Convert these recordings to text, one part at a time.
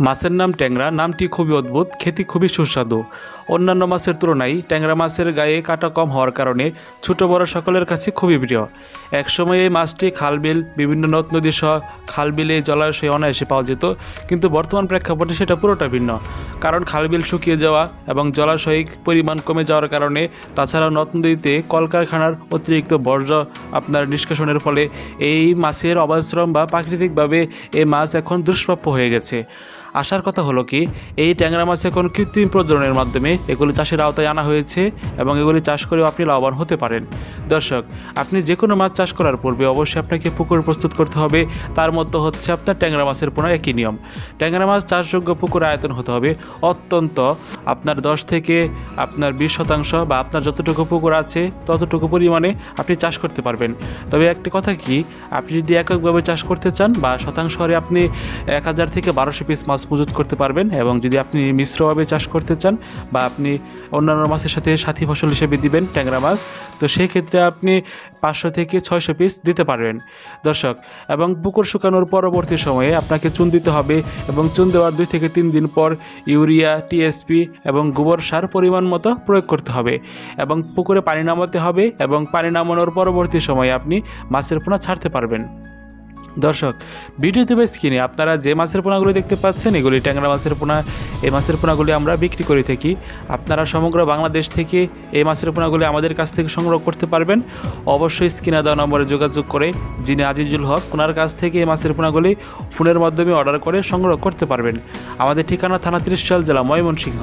মাছের নাম ট্যাংরা, নামটি খুবই অদ্ভুত, খেতে খুবই সুস্বাদু। অন্যান্য মাছের তুলনায় ট্যাংরা মাছের গায়ে কাটা কম হওয়ার কারণে ছোট বড় সকলের কাছে খুবই প্রিয়। একসময় এই মাছটি খালবিল, বিভিন্ন নদ নদী সহ খালবিলে জলাশয়ে অনায়াসে পাওয়া যেত, কিন্তু বর্তমান প্রেক্ষাপটে সেটা পুরোটা ভিন্ন। কারণ খালবিল শুকিয়ে যাওয়া এবং জলাশয়িক পরিমাণ কমে যাওয়ার কারণে তাছাড়া নদ নদীতে কলকারখানার অতিরিক্ত বর্জ্য আপনার নিষ্কাশনের ফলে এই মাছের অবাশ্রম বা প্রাকৃতিকভাবে এই মাছ এখন দুষ্প্রাপ্য হয়ে গেছে। আসার কথা হলো কি, এই ট্যাংরা মাছ এখন কৃত্রিম প্রজননের মাধ্যমে এগুলি চাষের আওতায় আনা হয়েছে এবং এগুলি চাষ করেও আপনি লাভবান হতে পারেন। দর্শক, আপনি যে কোনো মাছ চাষ করার পূর্বে অবশ্যই আপনাকে পুকুর প্রস্তুত করতে হবে। তার মধ্যে হচ্ছে আপনার ট্যাংরা মাছের পোনা একই নিয়ম। ট্যাংরা মাছ চাষযোগ্য পুকুর আয়তন হতে হবে অত্যন্ত আপনার দশ থেকে আপনার বিশ শতাংশ বা আপনার যতটুকু পুকুর আছে ততটুকু পরিমাণে আপনি চাষ করতে পারবেন। তবে একটি কথা কি, আপনি যদি এককভাবে চাষ করতে চান বা শতাংশ হারে আপনি এক হাজার থেকে বারোশো পিস মাছ মজুত করতে পারবেন এবং যদি আপনি মিশ্রভাবে চাষ করতে চান বা আপনি অন্যান্য মাছের সাথে সাথী ফসল হিসেবে দিবেন ট্যাংরা মাছ, তো সেই ক্ষেত্রে আপনি পাঁচশো থেকে ছয়শো পিস দিতে পারবেন। দর্শক, এবং পুকুর শুকানোর পরবর্তী সময়ে আপনাকে চুন দিতে হবে এবং চুন দেওয়ার দুই থেকে তিন দিন পর ইউরিয়া টিএসপি এবং গোবর সার পরিমাণ মতো প্রয়োগ করতে হবে এবং পুকুরে পানি নামাতে হবে এবং পানি নামানোর পরবর্তী সময়ে আপনি মাছের পোনা ছাড়তে পারবেন। দর্শক ভিডিওতে বা স্ক্রিনে আপনারা যে মাছের পোনাগুলো দেখতে পাচ্ছেন, এগুলি ট্যাংরা মাছের পোনা, এই মাছের পোনাগুলি আমরা বিক্রি করে থাকি। আপনারা সমগ্র বাংলাদেশ থেকে এই মাছের পোনাগুলি আমাদের কাছ থেকে সংগ্রহ করতে পারবেন। অবশ্যই স্ক্রিনে দেওয়া নম্বরে যোগাযোগ করে যিনি আজিজুল হক, ওনার কাছ থেকে এই মাছের পোনাগুলি ফোনের মাধ্যমে অর্ডার করে সংগ্রহ করতে পারবেন। আমাদের ঠিকানা থানা ত্রিশাল, জেলা ময়মনসিংহ।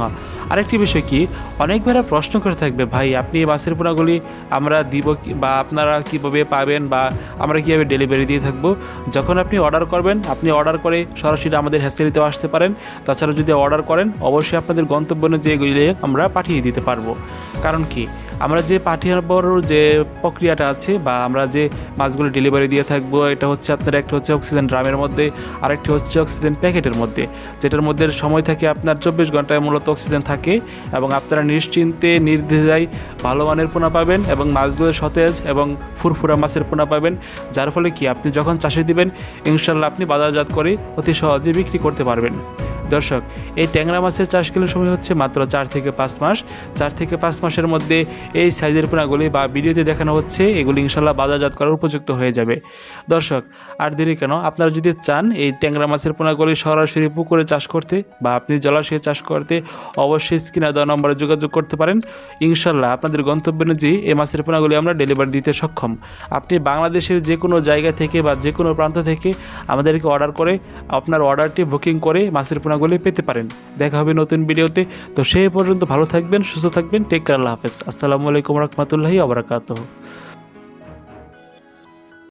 আরেকটি বিষয় কি, অনেক ভাইরা প্রশ্ন করে থাকবে, ভাই, আপনি এই মাছের পোনাগুলি আমরা দিব বা আপনারা কীভাবে পাবেন বা আমরা কীভাবে ডেলিভারি দিয়ে থাকব? যখন আপনি অর্ডার করবেন, আপনি অর্ডার করে সরাসরি আমাদের হ্যাসেলিতেও আসতে পারেন। তাছাড়া যদি অর্ডার করেন, অবশ্যই আপনাদের গন্তব্য যেগুলি আমরা পাঠিয়ে দিতে পারব। কারণ কি? আমরা যে পাঠিয়ানোর যে প্রক্রিয়াটা আছে বা আমরা যে মাছগুলো ডেলিভারি দিয়ে থাকব, এটা হচ্ছে আপনার একটা হচ্ছে অক্সিজেন ড্রামের মধ্যে, আরেকটি হচ্ছে অক্সিজেন প্যাকেটের মধ্যে। যেটার মধ্যে সময় থাকে আপনার চব্বিশ ঘন্টায় মূলত অক্সিজেন থাকে এবং আপনারা নিশ্চিন্তে, নির্দ্বিধায় ভালো মানের পোনা পাবেন এবং মাছগুলো সতেজ এবং ফুরফুরা মাছের পোনা পাবেন। যার ফলে কি? আপনি যখন চাষে দিবেন, ইনশাল্লাহ আপনি বাজারজাত করে অতি সহজে বিক্রি করতে পারবেন। দর্শক, এই ট্যাংরা মাছের চাষকালীন সময় হচ্ছে মাত্র চার থেকে পাঁচ মাস। চার থেকে পাঁচ মাসের মধ্যে এই সাইজের পোনাগুলি বা ভিডিওতে দেখানো হচ্ছে, এগুলি ইনশাল্লাহ বাজারজাত করার উপযুক্ত হয়ে যাবে। দর্শক, আর দেরি কেন? আপনারা যদি চান এই ট্যাংরা মাছের পোনাগুলি সরাসরি পুকুরে চাষ করতে বা আপনি জলাশয়ে চাষ করতে, অবশ্যই স্ক্রিনে দেওয়া নম্বরে যোগাযোগ করতে পারেন। ইনশাল্লাহ আপনাদের গন্তব্য অনুযায়ী এই মাছের পোনাগুলি আমরা ডেলিভারি দিতে সক্ষম। আপনি বাংলাদেশের যে কোনো জায়গা থেকে বা যে কোনো প্রান্ত থেকে আমাদেরকে অর্ডার করে, আপনার অর্ডারটি বুকিং করে মাছের পোনাগুলি পেতে পারেন। দেখা হবে নতুন ভিডিওতে। তো সেই পর্যন্ত ভালো থাকবেন, সুস্থ থাকবেন। টেক কেয়ার, আল্লাহ হাফেজ। আসসালামু আলাইকুম রহমতুল্লাহি আবরাকাতহ